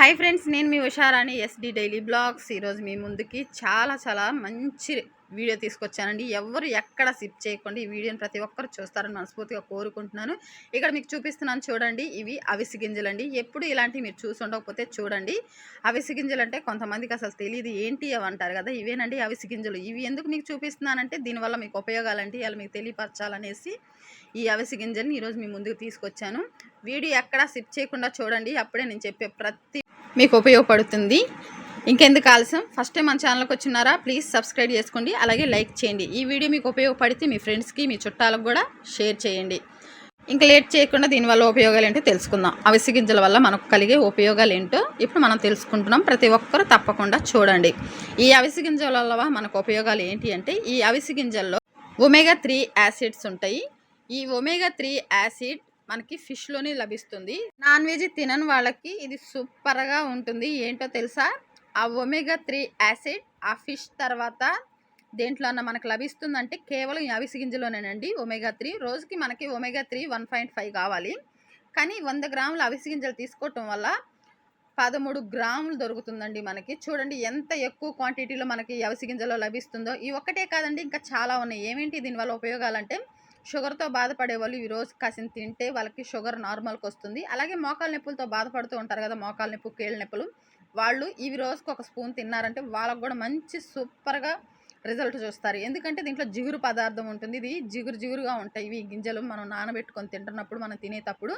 Hi friends నేను మీ Usharani SD daily blogs ఈరోజు మీ ముందుకి చాలా చాలా మంచి వీడియో తీసుకొచ్చానండి. ఎవరు ఎక్కడ సిప్ చేయకుండా. ఈ వీడియోని ప్రతి ఒక్కరు చూస్తారని మనస్ఫూర్తిగా కోరుకుంటున్నాను. ఇక్కడ మీకు చూపిస్తున్నాను చూడండి. ఇవి అవిసి గింజలండి. ఎప్పుడు ఇలాంటివి మీరు చూసి ఉండకపోతే చూడండి. అవిసి గింజలు అంటే కొంతమందికి అసలు తెలియదు ఏంటి అవి అంటారు కదా ఇవేనండి అవిసి గింజలు. ఇవి ఎందుకు మీకు చూపిస్తున్నానంటే దీనివల్ల మీకు ఉపయోగాలంటే ఇలా మీకు తెలియపరచాలనేసి ఈ అవిసి గింజల్ని ఈరోజు మీ ముందుకు తీసుకొచ్చాను. వీడియో ఎక్కడా సిప్ చేయకుండా చూడండి. అప్పుడే నేను చెప్పే ప్రతి మీకు ఉపయోగపడుతుంది. ఇంకెందుకు ఆలస్యం? ఫస్ట్ టైం మన ఛానల్కి వచ్చినారా? ప్లీజ్ సబ్స్క్రైబ్ చేసుకోండి. అలాగే లైక్ చేయండి. ఈ వీడియో మీకు ఉపయోగపడితే మీ ఫ్రెండ్స్కి మీ చుట్టాలకు కూడా షేర్ చేయండి. ఇంకా లేట్ చేయకుండా దీనివల్ల ఉపయోగాలు ఏంటో తెలుసుకుందాం. అవిసి గింజల వల్ల మనకు కలిగే ఉపయోగాలు ఏంటో ఇప్పుడు మనం తెలుసుకుంటున్నాం. ప్రతి ఒక్కరు తప్పకుండా చూడండి. ఈ అవిసి గింజల వల్ల మనకు ఉపయోగాలు ఏంటి అంటే ఈ అవిసి గింజల్లో ఒమేగా త్రీ యాసిడ్స్ ఉంటాయి. ఈ ఒమేగా త్రీ యాసిడ్ మనకి ఫిష్లోనే లభిస్తుంది. నాన్ వెజ్ తినని వాళ్ళకి ఇది సూపర్గా ఉంటుంది. ఏంటో తెలుసా? ఆ ఒమేగా త్రీ యాసిడ్ ఆ ఫిష్ తర్వాత దేంట్లో అన్న మనకు లభిస్తుందంటే కేవలం ఈ అవిసి గింజలోనేనండి. ఒమేగా త్రీ రోజుకి మనకి omega three one point five కావాలి. కానీ వంద గ్రాముల అవిసి గింజలు తీసుకోవటం వల్ల పదమూడు గ్రాములు దొరుకుతుందండి మనకి. చూడండి ఎంత ఎక్కువ క్వాంటిటీలో మనకి అవిసి గింజలో లభిస్తుందో. ఈ ఒక్కటే కాదండి ఇంకా చాలా ఉన్నాయి. ఏమేంటి దీనివల్ల ఉపయోగాలంటే షుగర్తో బాధపడే వాళ్ళు ఈ రోజు కాసిన తింటే వాళ్ళకి షుగర్ నార్మల్కి వస్తుంది అలాగే మోకాలు నొప్పులతో బాధపడుతూ ఉంటారు కదా మోకాలు నొప్పు కీళ్ళ నొప్పులు. వాళ్ళు ఇవి రోజుకు ఒక స్పూన్ తిన్నారంటే వాళ్ళకు కూడా మంచి సూపర్గా రిజల్ట్ చూస్తారు. ఎందుకంటే దీంట్లో జిగురు పదార్థం ఉంటుంది. ఇది జిగురు జిగురుగా ఉంటాయి. ఇవి గింజలు మనం నానబెట్టుకొని తింటున్నప్పుడు మనం తినేటప్పుడు.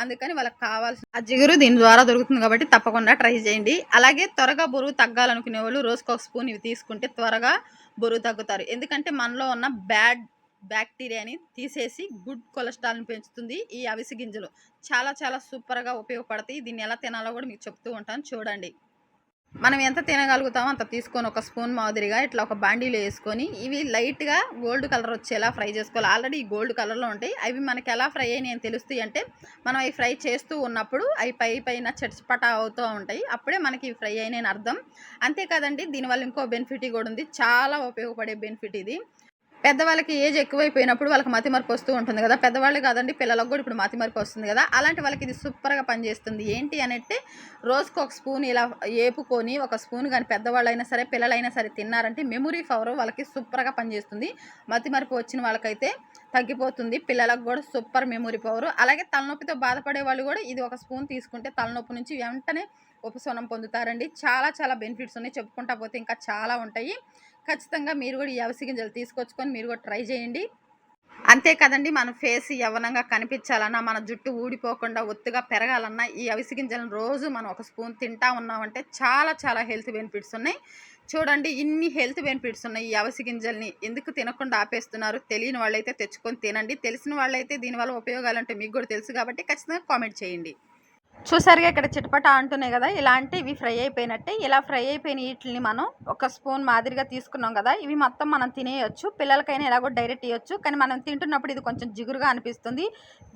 అందుకని వాళ్ళకి కావాల్సిన ఆ జిగురు దీని ద్వారా దొరుకుతుంది కాబట్టి తప్పకుండా ట్రై చేయండి. అలాగే త్వరగా బరువు తగ్గాలనుకునే వాళ్ళు రోజుకు ఒక స్పూన్ ఇవి తీసుకుంటే త్వరగా బరువు తగ్గుతారు. ఎందుకంటే మనలో ఉన్న బ్యాడ్ బ్యాక్టీరియాని తీసేసి గుడ్ కొలెస్ట్రాల్ని పెంచుతుంది ఈ అవిసి గింజలు. చాలా చాలా సూపర్గా ఉపయోగపడతాయి. దీన్ని ఎలా తినాలో కూడా మీకు చెప్తూ ఉంటాను. చూడండి. మనం ఎంత తినగలుగుతామో అంత తీసుకొని ఒక స్పూన్ మాదిరిగా ఇట్లా ఒక బాండీలో వేసుకొని ఇవి లైట్గా గోల్డ్ కలర్ వచ్చేలా ఫ్రై చేసుకోవాలి. ఆల్రెడీ ఈ గోల్డ్ కలర్లో ఉంటాయి. అవి మనకి ఎలా ఫ్రై అయినాయి అని తెలుస్తాయి అంటే మనం అవి ఫ్రై చేస్తూ ఉన్నప్పుడు అవి పై పైన చట్పట అవుతూ ఉంటాయి. అప్పుడే మనకి ఇవి ఫ్రై అయినాయని అర్థం. అంతేకాదండి దీనివల్ల ఇంకో బెనిఫిట్ కూడా ఉంది. చాలా ఉపయోగపడే బెనిఫిట్ ఇది. పెద్దవాళ్ళకి ఏజ్ ఎక్కువైపోయినప్పుడు వాళ్ళకి మతిమరుపు వస్తూ ఉంటుంది కదా. పెద్దవాళ్ళు కాదండి పిల్లలకు కూడా ఇప్పుడు మతిమరుపు వస్తుంది కదా. అలాంటి వాళ్ళకి ఇది సూపర్గా పనిచేస్తుంది. ఏంటి అంటే రోజుకు ఒక స్పూన్ ఇలా ఏపుకొని ఒక స్పూన్ కానీ పెద్దవాళ్ళు అయినా సరే పిల్లలైనా సరే తిన్నారంటే మెమొరీ పవర్ వాళ్ళకి సూపర్గా పనిచేస్తుంది. మతిమరుపు వచ్చిన వాళ్ళకైతే తగ్గిపోతుంది. పిల్లలకు కూడా సూపర్ మెమరీ పవర్. అలాగే తలనొప్పితో బాధపడే వాళ్ళు కూడా ఇది ఒక స్పూన్ తీసుకుంటే తలనొప్పి నుంచి వెంటనే ఉపశమనం పొందుతారండి. చాలా చాలా బెనిఫిట్స్ ఉన్నాయి. చెప్పుకుంటా పోతే ఇంకా చాలా ఉంటాయి. ఖచ్చితంగా మీరు కూడా ఈ అవిసి గింజలు తీసుకొచ్చుకొని మీరు కూడా ట్రై చేయండి. అంతే కదండి. మన ఫేస్ యవనంగా కనిపించాలన్నా మన జుట్టు ఊడిపోకుండా ఒత్తుగా పెరగాలన్నా ఈ అవిసి గింజలను రోజు మనం ఒక స్పూన్ తింటా ఉన్నామంటే చాలా చాలా హెల్త్ బెనిఫిట్స్ ఉన్నాయి. చూడండి ఇన్ని హెల్త్ బెనిఫిట్స్ ఉన్నాయి ఈ అవిసి గింజల్ని. ఎందుకు తినకుండా ఆపేస్తున్నారు? తెలియని వాళ్ళైతే తెచ్చుకొని తినండి. తెలిసిన వాళ్ళైతే దీనివల్ల ఉపయోగాలు అంటే మీకు కూడా తెలుసు కాబట్టి ఖచ్చితంగా కామెంట్ చేయండి. చూసారుగా ఇక్కడ చిటపట అంటున్నాయి కదా ఇలాంటి ఇవి ఫ్రై అయిపోయినట్టే. ఇలా ఫ్రై అయిపోయిన వీటిని మనం ఒక స్పూన్ మాదిరిగా తీసుకున్నాం కదా ఇవి మొత్తం మనం తినేయచ్చు. పిల్లలకైనా ఎలాగో డైరెక్ట్ ఇవ్వచ్చు కానీ మనం తింటున్నప్పుడు ఇది కొంచెం జిగురుగా అనిపిస్తుంది.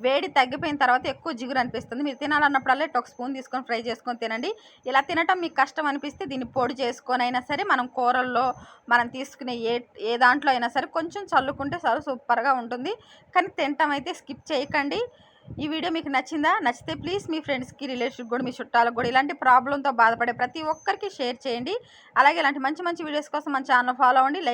వేడి తగ్గిపోయిన తర్వాత ఎక్కువ జిగురు అనిపిస్తుంది. మీరు తినాలన్నప్పుడల్లా ఒక స్పూన్ తీసుకొని ఫ్రై చేసుకొని తినండి. ఇలా తినటం మీకు కష్టం అనిపిస్తే దీన్ని పొడి చేసుకొని అయినా సరే మనం కూరల్లో మనం తీసుకునే ఏ ఏ దాంట్లో అయినా సరే కొంచెం చల్లుకుంటే చాలా సూపర్గా ఉంటుంది. కానీ తినటం అయితే స్కిప్ చేయకండి. ఈ వీడియో మీకు నచ్చిందా? నచ్చితే ప్లీజ్ మీ ఫ్రెండ్స్కి రిలేటివ్ కూడా మీ చుట్టాలకు కూడా ఇలాంటి ప్రాబ్లంతో బాధపడే ప్రతి ఒక్కరికి షేర్ చేయండి. అలాగే ఇలాంటి మంచి మంచి వీడియోస్ కోసం మన ఛానల్ ఫాలో అవ్వండి. లైక్